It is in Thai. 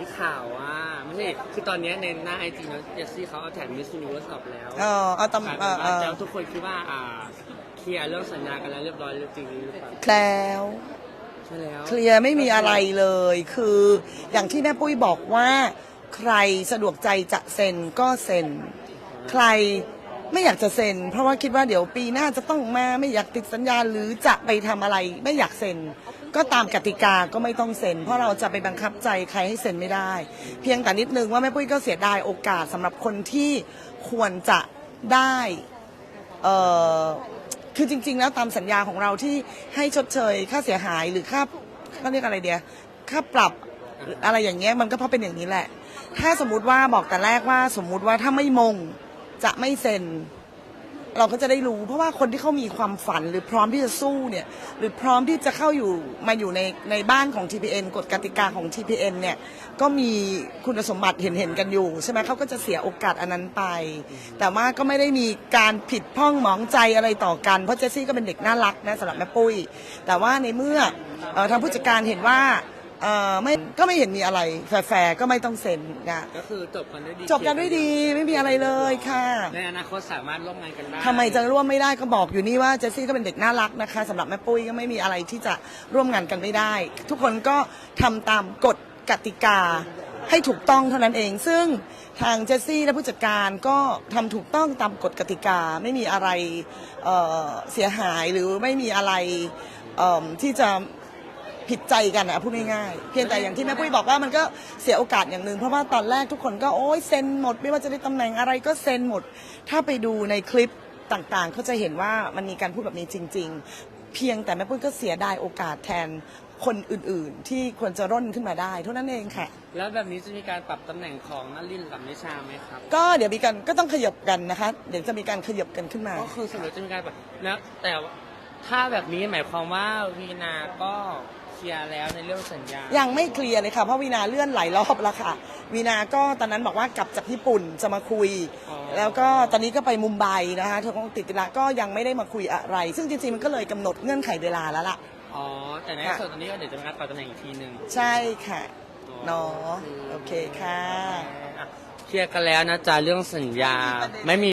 มีข่าวว่าไม่ใช่คือตอนเนี้ยในหน้าไอจีน้องเจสซี่เขาเอาแท็กมิสซูนิเวิร์สออกแล้วเออเอากลายตำเป็นเออเอว่าอแล้วทุกคนคิดว่าอ่าเคลียร์เรื่องสัญญากันแล้วเรียบร้อยหรือจริงหรือเปล่าแล้วใช่แล้วเคลียร์ไม่มีอะไรเลย คืออย่างที่แม่ปุ้ยบอกว่า ใครสะดวกใจจะเซ็นก็เซ็น ใครไม่อยากจะเซ็น เพราะว่าคิดว่าเดี๋ยวปีหน้าจะต้องมาไม่อยากติดสัญญาหรือจะไปทำอะไรไม่อยากเซ็น ก็ตามกติกาก็ไม่ต้องเซ็น เพราะเราจะไปบังคับใจใครให้เซ็นไม่ได้ เพียงแต่นิดนึงว่าแม่ปุ้ยก็เสียดายโอกาสสำหรับคนที่ควรจะได้เอ่อคือจริง ๆ แล้วตามสัญญาของเราที่ให้ชดเชยค่าเสียหายหรือค่าเขาเรียกอะไรเดียค่าปรับออะไรอย่างเงี้ยมันก็เพราะเป็นอย่างนี้แหละ ถ้าสมมุติว่าบอกแต่แรกว่าสมมุติว่าถ้าไม่มงจะไม่เซ็น เราก็จะได้รู้ เพราะว่าคนที่เขามีความฝันหรือพร้อมที่จะสู้เนี่ยหรือพร้อมที่จะเข้าอยู่มาอยู่ในในบ้านของ TPN กฎกติกาของ TPN เนี่ยก็มีคุณสมบัติเห็นเห็นกันอยู่ใช่ไหมเขาก็จะเสียโอกาสอันนั้นไป แต่ว่าก็ไม่ได้มีการผิดพ้องหมองใจอะไรต่อกัน เพราะเจสซี่ก็เป็นเด็กน่ารักนะสำหรับแม่ปุ้ย แต่ว่าในเมื่อเอ่อทางผู้จัดการเห็นว่า เอ่อไม่ก็ไม่เห็นมีอะไร แฟร์ๆก็ไม่ต้องเซ็นนะก็คือจบกันด้วยดีจบกันด้วยดีไม่มีอะไรเลยค่ะ ในอนาคตสามารถร่วมงานกันได้ทำไมจะร่วมไม่ได้ก็บอกอยู่นี่ว่าเจสซี่ก็เป็นเด็กน่ารักนะคะสำหรับแม่ปุ้ยก็ไม่มีอะไรที่จะร่วมงานกันไม่ได้ ทุกคนก็ทำตามกฎกติกาให้ถูกต้องเท่านั้นเอง ซึ่งทางเจสซี่และผู้จัดการก็ทำถูกต้องตามกฎกติกาไม่มีอะไรเอ่อเสียหายหรือไม่มีอะไรเอิ่มที่จะ ผิดใจกันอะพูดง่ายๆเพียงแต่อย่างที่แม่ปุ้ยบอกว่ามันก็เสียโอกาสอย่างหนึ่งเพราะว่าตอนแรกทุกคนก็โอ้ยเซ็นหมด ไม่ว่าจะได้ตำแหน่งอะไรก็เซ็นหมด ถ้าไปดูในคลิปต่างๆเขาจะเห็นว่ามันมีการพูดแบบนี้จริง ๆ เพียงแต่แม่ปุ้ยก็เสียดายโอกาสแทนคนอื่นๆ ที่ควรจะร่นขึ้นมาได้เท่านั้นเองค่ะ แล้วแบบนี้จะมีการปรับตำแหน่งของนลินกับนิชาไหมครับ ก็เดี๋ยวมีการก็ต้องขยับกันนะคะ เดี๋ยวจะมีการขยับกันขึ้นมา ก็คือสมมติจะมีการแบบแล้วแต่ว่าถ้าแบบนี้หมายความว่าวีนาก็ เคลียร์แล้วในเรื่องสัญญา ยังไม่เคลียร์เลยค่ะเพราะวีนาเลื่อนหลายรอบแล้วค่ะวีนาก็ตอนนั้นบอกว่ากลับจากญี่ปุ่นจะมาคุย อ๋อ แล้วก็ตอนนี้ก็ไปมุมไบนะคะเธอคงติดธุระก็ยังไม่ได้มาคุยอะไร ซึ่งจริงๆมันก็เลยกำหนดเงื่อนไขเวลาแล้วล่ะ อ๋อ แต่ในค่ะ ส่วนตอนนี้ก็เดี๋ยวจะมีการปรับตำแหน่งอีกทีหนึ่งใช่ค่ะเนาะโอเคค่ะ อะเคลียร์กันแล้วนะจ๊ะเรื่องสัญญาไม่มี